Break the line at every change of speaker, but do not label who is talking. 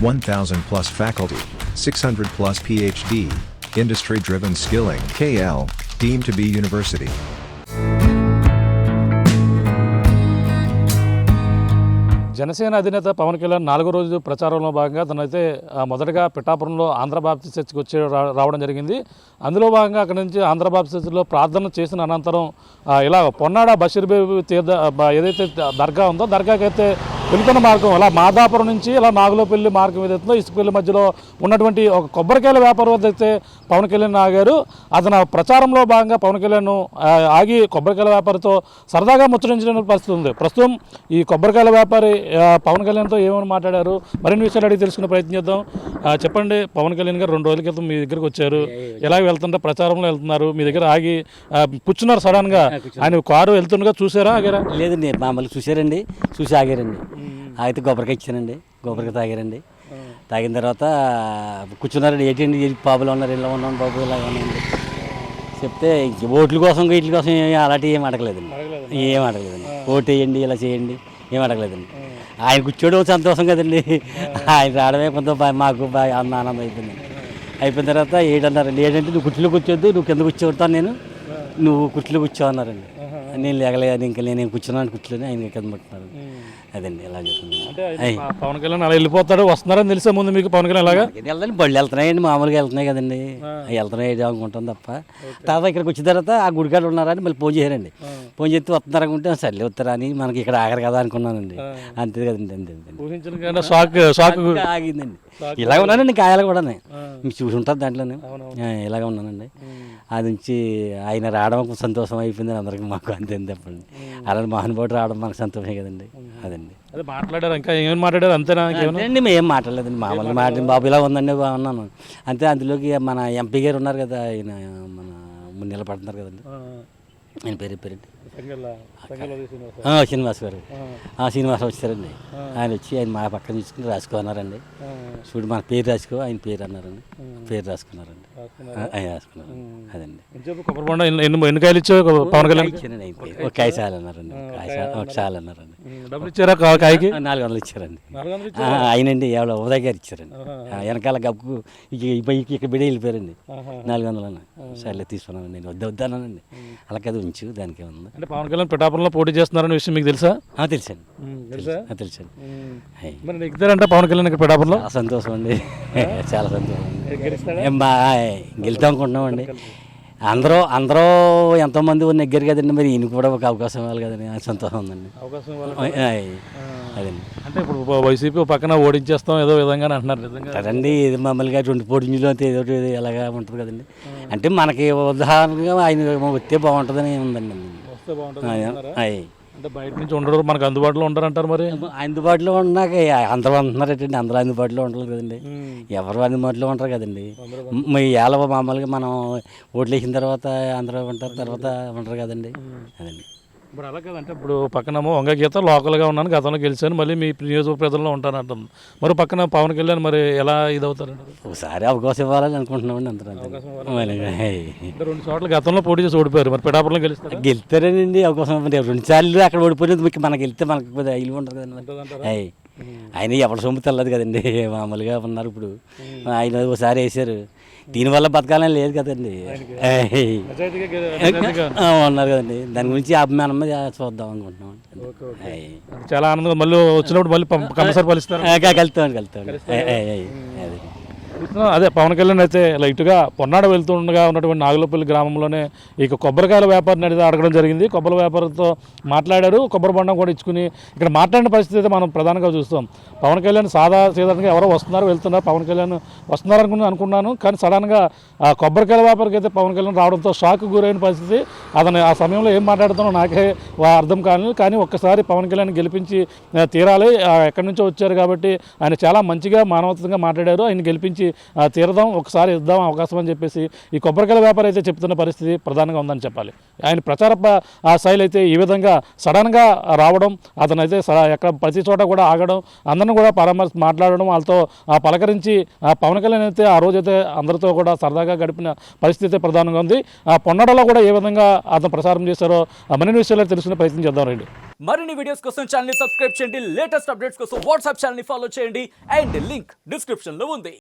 1000 plus faculty, 600 plus PhD, industry driven skilling. KL, deemed to be university.
Janasena అధినేత పవన్ కళ్యాణ్ నాలుగో రోజు ప్రచారంలో భాగంగా తనైతే మొదటగా పిఠాపురంలో ఆంధ్ర చర్చికి వచ్చి రావడం జరిగింది అందులో భాగంగా అక్కడి నుంచి ఆంధ్ర చర్చిలో ప్రార్థన చేసిన అనంతరం ఇలా పొన్నాడ బషీర్బేబీ తీర్థ ఏదైతే దర్గా ఉందో దర్గాకైతే అయితే వెళ్తున్న మార్గం. అలా మాదాపురం నుంచి ఇలా నాగులోపల్లి మార్గం ఏదైతుందో ఇసుకపల్లి మధ్యలో ఉన్నటువంటి ఒక కొబ్బరికాయల వ్యాపారం వద్ద అయితే పవన్ కళ్యాణ్ ఆగారు. అతను ప్రచారంలో భాగంగా పవన్ కళ్యాణ్ ఆగి కొబ్బరికాయల వ్యాపారితో సరదాగా ముచ్చరించిన పరిస్థితి ఉంది. ప్రస్తుతం ఈ కొబ్బరికాయల వ్యాపారి పవన్ కళ్యాణ్తో ఏమని మాట్లాడారు? మరిన్ని విషయాలు అడిగి తెలుసుకునే ప్రయత్నం చేద్దాం. చెప్పండి పవన్ కళ్యాణ్ గారు రెండు రోజుల క్రితం మీ దగ్గరికి వచ్చారు. ఎలా వెళ్తుంటే ప్రచారంలో వెళ్తున్నారు. మీ దగ్గర ఆగి ఆ, కూర్చున్నారు సడన్గా. ఆయన కారు వెళ్తుండగా చూసారా ఆగారా?
లేదండి మామూలు చూశారండి. చూసి ఆగారండి. ఆగితే కొబ్బరికాయ ఇచ్చానండి. కొబ్బరికాయ తాగారండి. తాగిన తర్వాత కూర్చున్నారండి. ఏంటండి ఏంటి? బాబులో ఉన్నారు. ఇలా ఉన్నాను బాబు ఇలా ఉన్నాయండి చెప్తే ఓట్ల కోసం వీటి కోసం అలాంటివి ఏం అడగలేదండి. ఏం అడగలేదండి. ఓటు వేయండి ఇలా చేయండి ఏం అడగలేదండి. ఆయన కూర్చోవడం సంతోషం కదండి. ఆయన రావడమే కొంత మాకు బాగా ఆనందం ఆనందం అయిపోయింది అయిపోయిన తర్వాత ఏంటన్నారండి ఏంటంటే నువ్వు కుర్చీలో కూర్చోవద్దు నువ్వు కింద కూర్చోతాను నేను. నువ్వు కుర్చీలో కూర్చో అన్నారండి. నేను లేగలేదు ఇంకా నేను కూర్చున్నాను కూర్చొని ఆయన కింద పట్టున్నారు అదండి అయ్.
ప- పవన్ కళ్యాణ్ అలా వెళ్ళిపోతాడు వస్తున్నారని తెలిసే ముందు మీకు పవన్ కళ్యాణ్ అలాగా
ఇది బళ్ళు వెళ్తున్నాయండి మామూలుగా వెళ్తున్నాయి కదండి. అవి వెళ్తున్నాయి అనుకుంటాం తప్ప. తర్వాత ఇక్కడికి వచ్చిన తర్వాత ఆ గుడికాడ ఉన్నారని మళ్ళీ ఫోన్ చేశారండి. ఫోన్ చేస్తే వస్తున్నారు అనుకుంటే సర్లే వస్తారా అని మనకి ఇక్కడ ఆగరు కదా అనుకున్నానండి. అంతే కదండి అంతే అంతే
ఊహించిన కన్నా షాక్ షాక్.
ఇంకా ఆగిందండి ఇలాగ ఉన్నానండి కాయలు కూడా మీకు చూసి ఉంటుంది దాంట్లోనే. ఆ, ఇలాగ ఉన్నానండి. అది నుంచి ఆయన రావడం సంతోషం అయిపోయింది అందరికి మాకు అంతే చెప్పండి అలాంటి మహానుభావుడు రావడం మనకు సంతోషమే కదండి. అదండి
అదే మాట్లాడారు ఇంకా ఏమేమి మాట్లాడారు? అంతేనా?
అండి మేము ఏం మాట్లాడలేదండి. మామూలుగా మాట బాబు ఇలా ఉందండి బాగున్నాను అంతే అందులోకి మన ఎంపీ గారు ఉన్నారు కదా ఆయన మన ముందు నిలబడుతున్నారు కదండి. ఆయన పేరు పేరండి? శ్రీనివాస్. గారు. ఆ, శ్రీనివాస్ వచ్చారండి. ఆయన వచ్చి ఆయన మా పక్కన చూసుకుని రాసుకోన్నారండి చూడు మన పేరు రాసుకో ఆయన పేరు అన్నారండి. పేరు రాసుకున్నారండి. రాసుకున్నారు అదండి.
కొబ్బరి బొండ ఎన్ని ఎన్ని- కాయలు ఇచ్చావు? పవన్ కళ్యాణ్?
పేరు ఒక కాయ చాలు అన్నారండి. ఒక కాయ చాలు ఒక చాలు అన్నారండి.
డబ్బులు ఇచ్చారా కాయకి?
నాలుగు వందలు ఇచ్చారండి. ఆ, ఆయనండి ఎవరో ఉదయ్ గారు ఇచ్చారండి. వెనకాల గబ్బుకు ఇక ఇక్కడ బిడే వెళ్ళిపోయారండి. నాలుగు వందలు అన్న. సర్లే తీసుకున్నాను నేను. వద్ద వద్దన్నానండి అలా కదా ఉంచు దానికి ఉంది
అంటే పవన్ కళ్యాణ్ పిఠాపురంలో పోటీ చేస్తున్నారన్న విషయం మీకు తెలుసా?
తెలుసండి.
తెలుసా?
తెలుసండి.
మరి నెగ్గుతారంటే పవన్ కళ్యాణ్ ఇక్కడ పిఠాపురంలో
సంతోషం అండి. చాలా సంతోషం ఏం బా గెలుతాం అనుకుంటున్నామండి. అందరూ అందరూ ఎంతోమంది నెగ్గారు కదండి మరి ఈయన కూడా ఒక అవకాశం ఇవ్వాలి కదండి. ఆ సంతోషం ఉందండి.
అవకాశం.
అదండి.
అంటే ఇప్పుడు వైసీపీ పక్కన ఓడించేస్తాం ఏదో విధంగా అంటున్నారు నిజంగా.
కదండి ఇది మామూలుగా రెండు పొడిలో అంతే ఏదో ఒకటి ఎలాగా ఉంటుంది కదండి. అంటే మనకి ఉదాహరణగా ఆయన వస్తే బాగుంటుందని ఉందండి.
వస్తే బాగుంటుంది
అయ్.
అంటే బయట నుంచి ఉండరు మనకు అందుబాటులో ఉండరు అంటారు మరి
అందుబాటులో ఉన్నాక అందరూ అంటున్నారటండి అందరూ అందుబాటులో ఉండరు కదండి. ఎవరు అందుబాటులో ఉంటారు కదండి. మీ ఏళ్ళ మామూలుగా మనం ఓట్లు వేసిన తర్వాత అందరూ ఉంటారు తర్వాత ఉంటారు కదండి. అదండి.
ఇప్పుడు అలా కదంటే ఇప్పుడు పక్కనేమో వంగ గీత లోకల్గా ఉన్నాను గతంలో గెలిచాను మళ్ళీ మీ నియోజక ప్రజల్లో ఉంటాను అంటుంది. మరి పక్కన పవన్ కళ్యాణ్ మరి ఎలా ఇది అవుతారంటారు
ఒకసారి అవకాశం ఇవ్వాలని అనుకుంటున్నామండి అంతే.
రెండు చోట్ల గతంలో పోటీ చేసి ఓడిపోయారు. మరి పిఠాపురంలో గెలుస్తారు?
గెలుతారేనండి అవకాశం రెండు సార్లు అక్కడ ఓడిపోయినది మీకు మనకి వెళ్తే మనకి ఇల్లు ఉంటుంది కదండి. ఆయన ఎవరి సొమ్ము తెల్లదు కదండి. మామూలుగా ఉన్నారు ఇప్పుడు. ఆయన ఒకసారి వేసారు దీనివల్ల బతకాలని లేదు కదండి. ఉన్నారు కదండి. దాని గురించి అభిమానం చూద్దాం అనుకుంటున్నాం.
చాలా ఆనందంగా మళ్ళీ వచ్చినప్పుడు మళ్ళీ కంపల్సరీ పలుస్తారు.
ఆ, అదే
పవన్ కళ్యాణ్ అయితే లైట్గా పొన్నాడ వెళ్తుండగా ఉన్నటువంటి నాగులపల్లి గ్రామంలోనే ఇక కొబ్బరికాయల వ్యాపారం అనేది అడగడం జరిగింది. కొబ్బరి వ్యాపారంతో మాట్లాడారు. కొబ్బరి బొండం కూడా ఇచ్చుకుని ఇక్కడ మాట్లాడిన పరిస్థితి అయితే మనం ప్రధానంగా చూస్తాం. పవన్ కళ్యాణ్ సాదా సీదాగా ఎవరో వస్తున్నారు వెళ్తున్నారు పవన్ కళ్యాణ్ వస్తున్నారు అనుకుని అనుకున్నాను. కానీ సడన్గా ఆ కొబ్బరికాయల వ్యాపారికి అయితే పవన్ కళ్యాణ్ రావడంతో షాక్ గురైన పరిస్థితి. అతను ఆ సమయంలో ఏం మాట్లాడుతానో నాకే వా- అర్థం కాలేదు. కానీ ఒక్కసారి పవన్ కళ్యాణ్ గెలిపించి తీరాలి. ఎక్కడి నుంచో వచ్చారు కాబట్టి ఆయన చాలా మంచిగా మానవతంగా మాట్లాడారు. ఆయన గెలిపించి తీరదాం ఒకసారి ఇద్దాం అవకాశం అని చెప్పేసి ఈ కొబ్బరికాయల వ్యాపారం అయితే చెప్తున్న పరిస్థితి ప్రధానంగా ఉందని చెప్పాలి. ఆయన ప్రచార ఆ శైలి అయితే ఈ విధంగా సడన్గా రావడం అతను అయితే ఎక్కడ ప్రతి చోట కూడా ఆగడం అందరిని కూడా పరామర్శ మాట్లాడడం వాళ్ళతో ఆ పలకరించి ఆ పవన్ కళ్యాణ్ అయితే ఆ రోజైతే అందరితో కూడా సరదాగా గడిపిన పరిస్థితి అయితే ప్రధానంగా ఉంది. ఆ పొన్నడలో కూడా ఏ విధంగా అతను ప్రసారం చేశారో ఆ మరిన్ని విషయాలు తెలుసుకునే ప్రయత్నం చేద్దాం రండి.
మరిన్ని వీడియోస్ కోసం ఛానల్ సబ్స్క్రైబ్ చేయండి. లేటెస్ట్ అప్డేట్స్ కోసం వాట్సాప్ ఛానల్ని ఫాలో చేయండి. అండ్ లింక్ డిస్క్రిప్షన్లో ఉంది.